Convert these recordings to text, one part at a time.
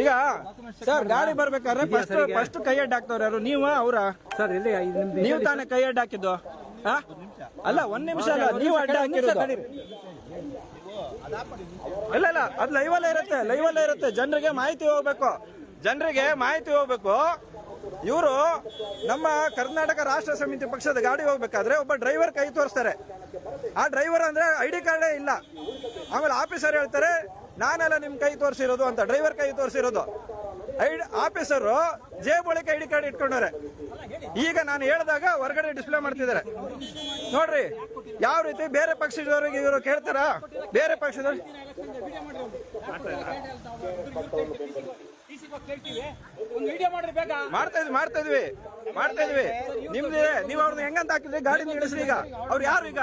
ಈಗ ಸರ್ ಗಾಡಿ ಬರ್ಬೇಕಾದ್ರೆ ಫಸ್ಟ್ ಫಸ್ಟ್ ಕೈ ಅಡ್ಡ ಹಾಕ್ತವ್ರ ಯಾರು? ನೀವು ಅವ್ರ? ಸರ್ ಇಲ್ಲಿ ನೀವು ತಾನೇ ಕೈ ಅಡ್ಡ ಹಾಕಿದ್ದು? ಹಾ? ಅಲ್ಲ ಒಂದ್ ನಿಮಿಷ ಅಲ್ಲ ನೀವು ಅಡ್ಡ ಹಾಕಿರೋದು. ಇಲ್ಲ ಇಲ್ಲ ಅದು ಲೈವ್ ಅಲ್ಲೇ ಇರುತ್ತೆ ಲೈವ್ ಅಲ್ಲೇ ಇರುತ್ತೆ. ಜನರಿಗೆ ಮಾಹಿತಿ ಹೋಗ್ಬೇಕು. ಜನರಿಗೆ ಮಾಹಿತಿ ಹೋಗ್ಬೇಕು. ಇವರು ನಮ್ಮ ಕರ್ನಾಟಕ ರಾಷ್ಟ್ರ ಸಮಿತಿ ಪಕ್ಷದ ಗಾಡಿ ಹೋಗ್ಬೇಕಾದ್ರೆ ಒಬ್ಬ ಡ್ರೈವರ್ ಕೈ ತೋರಿಸ್ತಾರೆ. ಆ ಡ್ರೈವರ್ ಅಂದ್ರೆ ಐ ಡಿ ಕಾರ್ಡೇ ಇಲ್ಲ. ಆಮೇಲೆ ಆಫೀಸರ್ ಹೇಳ್ತಾರೆ ನಾನೆಲ್ಲ ನಿಮ್ ಕೈ ತೋರಿಸಿರೋದು ಅಂತ ಡ್ರೈವರ್ ಕೈ ತೋರಿಸಿರೋದು. ಐ ಆಫೀಸರು ಜೇಬ್ ಒಳಗೆ ಐ ಡಿ ಕಾರ್ಡ್ ಇಟ್ಕೊಂಡವ್ರೆ. ಈಗ ನಾನು ಹೇಳಿದಾಗ ಹೊರಗಡೆ ಡಿಸ್ಪ್ಲೇ ಮಾಡ್ತಿದ್ದಾರೆ. ನೋಡ್ರಿ, ಯಾವ ರೀತಿ ಬೇರೆ ಪಕ್ಷದವರಿಗೆ ಇವರು ಕೇಳ್ತಾರ? ಬೇರೆ ಪಕ್ಷದವ್ರು ಮಾಡ್ತಾ ಇದ್ವಿ ಮಾಡ್ತಾ ಇದ್ವಿ. ಮಾಡ್ತಾ ಇದ್ವಿ. ನಿಮ್ದು ನೀವು ಅವ್ರನ್ನ ಹೆಂಗಂತ ಹಾಕಿದ್ರಿ? ಗಾಡಿ ನಿಲ್ಲಿಸ್ರಿ ಈಗ. ಅವ್ರು ಯಾರು ಈಗ?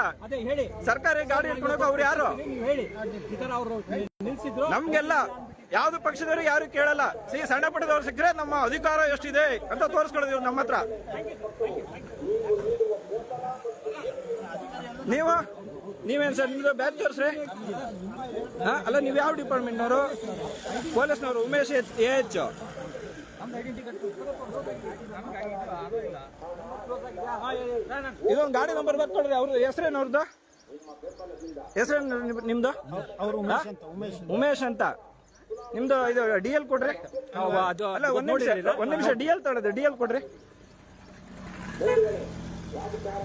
ಸರ್ಕಾರಿ ಗಾಡಿ ಇಟ್ಕೊಳಕ್ ಅವ್ರು ಯಾರು? ನಮ್ಗೆಲ್ಲ ಯಾವ್ದು ಪಕ್ಷದವ್ರು ಯಾರು ಕೇಳಲ್ಲ. ಸಿ ಸಣ್ಣ ಪಟ್ಟದವ್ರು ಸಿಕ್ಕರೆ ನಮ್ಮ ಅಧಿಕಾರ ಎಷ್ಟಿದೆ ಅಂತ ತೋರಿಸ್ಕೊಳ್ಳೋದು ನಮ್ಮ ಹತ್ರ. ನೀವು? ನೀವೇನ್ ಸರ್ ನಿಮ್ದು ಬ್ಯಾಚ್ ತೋರಿಸ್ರಿ. ಹಾ ಅಲ್ಲ ನೀವು ಯಾವ ಡಿಪಾರ್ಟ್ಮೆಂಟ್ನವರು ಪೊಲೀಸ್ನವರು ಉಮೇಶ್ ಎಚ್ ಎ ಎಚ್. ಇದೊಂದು ಗಾಡಿ ನಂಬರ್ ಬರ್ಕೊಡ್ರಿ ಅವ್ರ ಹೆಸ್ರೇನು ಅವ್ರದ್ದು ಹೆಸರೇನು ನಿಮ್ದು ಹಾ? ಉಮೇಶ್ ಅಂತ. ನಿಮ್ದು ಇದು ಡಿ ಎಲ್ ಕೊಡ್ರಿ. ಅದು ಅಲ್ಲ ಒಂದ್ ನಿಮಿಷ ಒಂದ್ ನಿಮಿಷ ಡಿ ಎಲ್ ತಗೊಳ್ಳೋದು ಡಿ ಎಲ್ ಕೊಡ್ರಿ.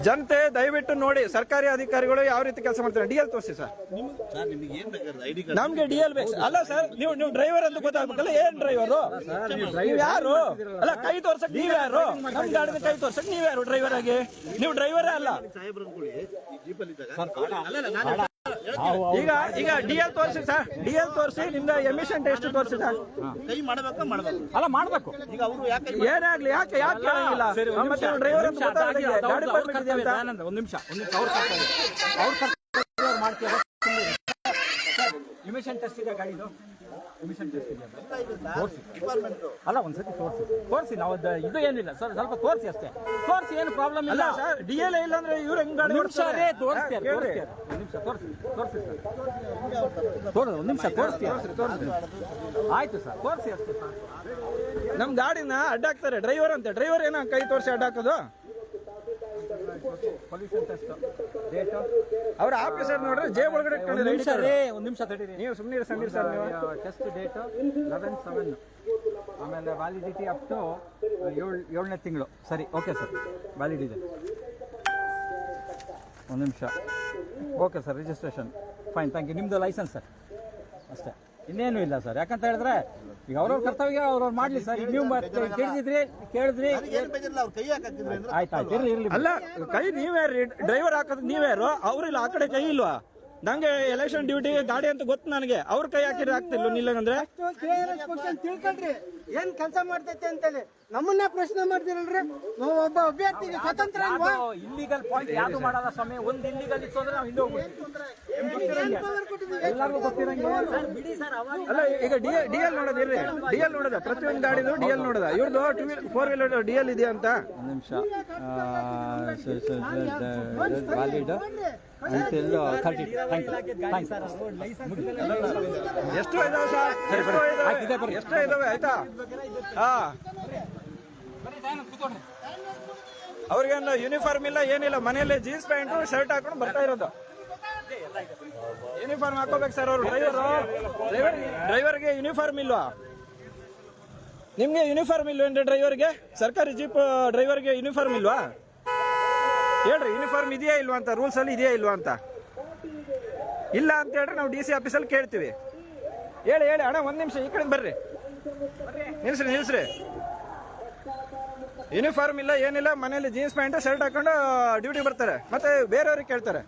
ಜನತೆ ದಯವಿಟ್ಟು ನೋಡಿ ಸರ್ಕಾರಿ ಅಧಿಕಾರಿಗಳು ಯಾವ ರೀತಿ ಕೆಲಸ ಮಾಡ್ತಾರೆ? ಡಿ ಎಲ್ ತೋರಿಸಿ ಸರ್. ಸರ್ ನಿಮಗೆ ಏನ್ ಬೇಕಾದ್ರೆ ಐಡಿ ಕಾರ್ಡ್ ನಮ್ಗೆ ಡಿ ಎಲ್ ಬೇಕು ಅಲ್ಲ ಸರ್ ನೀವು ನೀವು ಡ್ರೈವರ್ ಅಂತ ಗೊತ್ತಾಗ್ಬೇಕಲ್ಲ ಏನ್ ಡ್ರೈವರು ನೀವು ಯಾರು? ಅಲ್ಲ ಕೈ ತೋರ್ಸಕ್ ನೀವ್ ಯಾರು? ನಮ್ ಗಾಡಿನ ಕೈ ತೋರ್ಸಕ್ ನೀವ್ ಯಾರು ಡ್ರೈವರ್ ಆಗಿ? ನೀವು ಡ್ರೈವರೇ ಅಲ್ಲ. ಈಗ ಈಗ ಡಿ ಎಲ್ ತೋರಿಸಿ ಸರ್. ಡಿ ಎಲ್ ತೋರಿಸಿ ನಿಮ್ದು ಎಮಿಷನ್ ಟೆಸ್ಟ್ ತೋರಿಸಿ ಸರ್. ಕೈ ಮಾಡಬೇಕು ಮಾಡಬೇಕು. ಅಲ್ಲ ಮಾಡ್ಬೇಕು. ಈಗ ಅವರು ಯಾಕೆ ಏನಾಗ್ಲಿ ಯಾಕೆ ಯಾಕೆ ಕೇಳಂಗಿಲ್ಲ? ಮತ್ತೆ ಡ್ರೈವರ್ ಗಾಡಿ permit ಇದೆ ಅಂತ ಒಂದ್ ನಿಮಿಷ ಒಂದು ನಿಮಿಷ ಅವ್ರು ಕರ್ತವ್ಯ ಅವ್ರ ಇಮಿಷನ್ ಟೆಸ್ಟ್ ಇದೆ ಗಾಡಿದು. ಎಮಿಷನ್ ಟೆಸ್ಟ್ ಇದೆ. ತೋರಿಸಿ. ಡಿಪಾರ್ಟ್ಮೆಂಟ್. ಅಲ್ಲ ಒಂದ್ಸತಿ ತೋರಿಸಿ. ತೋರಿಸಿ ನಾವು ಅದ್- ಇದು ಏನಿಲ್ಲ ಸರ್ ಸ್ವಲ್ಪ ತೋರಿಸಿ ಅಷ್ಟೇ. ತೋರಿಸಿ ಏನು ಪ್ರಾಬ್ಲಮ್ ಇಲ್ಲ. ಸರ್ ಡಿ ಎಲ್ ಇಲ್ಲ ಅಂದ್ರೆ ಇವ್ರು ಹೆಂಗ್ ಗಾಡಿ ನಿಮಿಷ ಓಡಿಸ್ತಾರೆ? ತೋರಿಸ್ತೀರ. ಒಂದು ನಿಮಿಷ ತೋರಿಸಿ ತೋರಿಸಿ ಸರ್. ತೋರಿಸಿ ಒಂದು ನಿಮಿಷ ತೋರಿಸ್ತೀರ ಆಯ್ತು ಸರ್ ತೋರಿಸಿ ಅಷ್ಟೇ ಸರ್. ನಮ್ ಗಾಡಿನ ಅಡ್ಡಾಕ್ತಾರೆ ಡ್ರೈವರ್ ಅಂತ. ಡ್ರೈವರ್ ಏನೋ ಕೈ ತೋರಿಸಿ ಅಡ್ಡ ಹಾಕೋದು? ಪೊಲ್ಯೂಷನ್ ಟೆಸ್ಟ್ ಡೇಟು ಅವ್ರ ಆಫೀಸರ್ ನೋಡ್ರಿ ಜೇ ಒಳಗಡೆ ಒಂದು ನಿಮಿಷ ರೀ ಒಂದು ನಿಮಿಷ ತಡೀರಿ. ನೀವು ಸುಮ್ಮನೆ ಸಂಗೀತ ಸರ್ ನೀವು. ಟೆಸ್ಟ್ ಡೇಟ್ ಲೆವೆನ್ ಸೆವೆನ್ ಆಮೇಲೆ ವ್ಯಾಲಿಡಿಟಿ ಅಪ್ ಟು ಏಳು ಏಳನೇ ತಿಂಗಳು. ಸರಿ ಓಕೆ ಸರ್ ವ್ಯಾಲಿಡ್ ಇದೆ ಒಂದು ನಿಮಿಷ. Okay sir registration fine thank you ನಿಮ್ಮದು ಲೈಸೆನ್ಸ್ ಸರ್ ಅಷ್ಟೇ. ಇನ್ನೇನು ಇಲ್ಲ ಸರ್ ಯಾಕಂತ ಹೇಳಿದ್ರೆ ಈಗ ಅವ್ರವ್ರ ಕರ್ತವ್ಯ ಅವ್ರವ್ರು ಮಾಡ್ಲಿ ಸರ್. ಈಗ ನೀವು ಮತ್ತೆ ಕೇಳಿದ್ರಿ ಕೇಳಿದ್ರಿ. ಆಯ್ತಾ ಇರ್ಲಿ ಅವ್ರು ಕೈ ಯಾಕೆ ಹಾಕಿದ್ರೆ ಅಂದ್ರೆ ಆಯ್ತು ಆಯ್ತು. ಇರ್ಲಿ ಇರಲಿ. ಅಲ್ಲ ಕೈ ನೀವೇ ಡ್ರೈವರ್ ಹಾಕೋದು ನೀವ್ಯಾರು ಅವ್ರಿಲ್ಲ ಆ ಕಡೆ ಕೈ ಇಲ್ವಾ? ನಂಗೆ ಎಲೆಕ್ಷನ್ ಡ್ಯೂಟಿ ಗಾಡಿ ಅಂತ ಗೊತ್ತು ನನಗೆ. ಅವ್ರ ಕೈ ಹಾಕಿದ್ರೆ ಆಗ್ತಿಲ್ಲ ನಿಲ್ಲಂಗಂದ್ರೆ ತಿಳ್ಕೊಂಡ್ರಿ ಏನ್ ಕೆಲಸ ಮಾಡ್ತೈತೆ ಅಂತೇಳಿ. ನಮ್ಮನ್ನ ಪ್ರಶ್ನೆ ಮಾಡ್ತೀರಲ್ರಿ? ಒಬ್ಬ ಅಭ್ಯರ್ಥಿಗೆ ಸ್ವತಂತ್ರ ಇಲ್ವಾ ಇಲ್ಲಿಗಲ್ ಪಾಯಿಂಟ್ ಯಾವ್ದು ಮಾಡಲ್ಲ ಸ್ವಾಮಿ. ಒಂದ್ ಇಲ್ಲಿಗಲ್ ಇತ್ತು ಅಂದ್ರೆ ನಾವು ಹಿಂದೆ ಹೋಗ್ಬಿಡ್ತೀವಿ. ಎಲ್ಲರಿಗೂ ಗೊತ್ತಿರಂಗೆ. ಬಿಡಿ ಸರ್ ಅಲ್ಲ ಈಗ ಡಿ ಡಿ ಎಲ್ ನೋಡೋದು ಇರ್ರಿ. ಡಿ ಎಲ್ ನೋಡೋದ. ಪ್ರತಿಯೊಂದು ಗಾಡಿದು ಡಿ ಎಲ್ ನೋಡೋದ. ಇವ್ರದ್ದು two wheel four wheeler D L ಇದೆಯಾ ಅಂತ? ಒಂದು ನಿಮಿಷ. ಎಷ್ಟು ಇದಾವೆ ಸರ್. ಎಷ್ಟು ಇದಾವೆ. ಎಷ್ಟು ಇದಾವೆ ಆಯ್ತಾ? ಹಾ. ಅವ್ರಿಗೇನು ಯೂನಿಫಾರ್ಮ್ ಇಲ್ಲ ಏನಿಲ್ಲ. ಮನೆಯಲ್ಲೇ ಜೀನ್ಸ್ ಪ್ಯಾಂಟು ಶರ್ಟ್ ಹಾಕೊಂಡು ಬರ್ತಾ ಇರೋದು. ಯೂನಿಫಾರ್ಮ್ ಹಾಕೋಬೇಕು ಸರ್ ಅವರು. ಡ್ರೈವರ್ ಡ್ರೈವರ್ ಡ್ರೈವರ್ಗೆ ಯೂನಿಫಾರ್ಮ್ ಇಲ್ವಾ? ನಿಮ್ಗೆ ಯೂನಿಫಾರ್ಮ್ ಇಲ್ವೇನ್ರಿ ಡ್ರೈವರ್ಗೆ ಸರ್ಕಾರಿ ಜೀಪ್ ಡ್ರೈವರ್ಗೆ ಯೂನಿಫಾರ್ಮ್ ಇಲ್ವಾ? ಹೇಳ್ರಿ ಯೂನಿಫಾರ್ಮ್ ಇದೆಯಾ ಇಲ್ವಾ ಅಂತ ರೂಲ್ಸ್ ಅಲ್ಲಿ ಇದೆಯಾ ಇಲ್ವಾ ಅಂತ. ಇಲ್ಲ ಅಂತ ಹೇಳ್ರಿ, ನಾವು ಡಿ ಸಿ ಆಫೀಸಲ್ಲಿ ಕೇಳ್ತೀವಿ. ಹೇಳಿ ಹೇಳಿ, ಅಣ್ಣ, ಒಂದ್ ನಿಮಿಷ, ಈ ಕಡೆ ಬರ್ರಿ. ನಿಲ್ಸ್ರಿ ನಿಲ್ಸ್ರಿ. ಯೂನಿಫಾರ್ಮ್ ಇಲ್ಲ, ಏನಿಲ್ಲ, ಮನೇಲಿ ಜೀನ್ಸ್ ಪ್ಯಾಂಟ್ ಶರ್ಟ್ ಹಾಕೊಂಡು ಡ್ಯೂಟಿ ಬರ್ತಾರೆ. ಮತ್ತೆ ಬೇರೆಯವ್ರಿಗೆ ಕೇಳ್ತಾರೆ.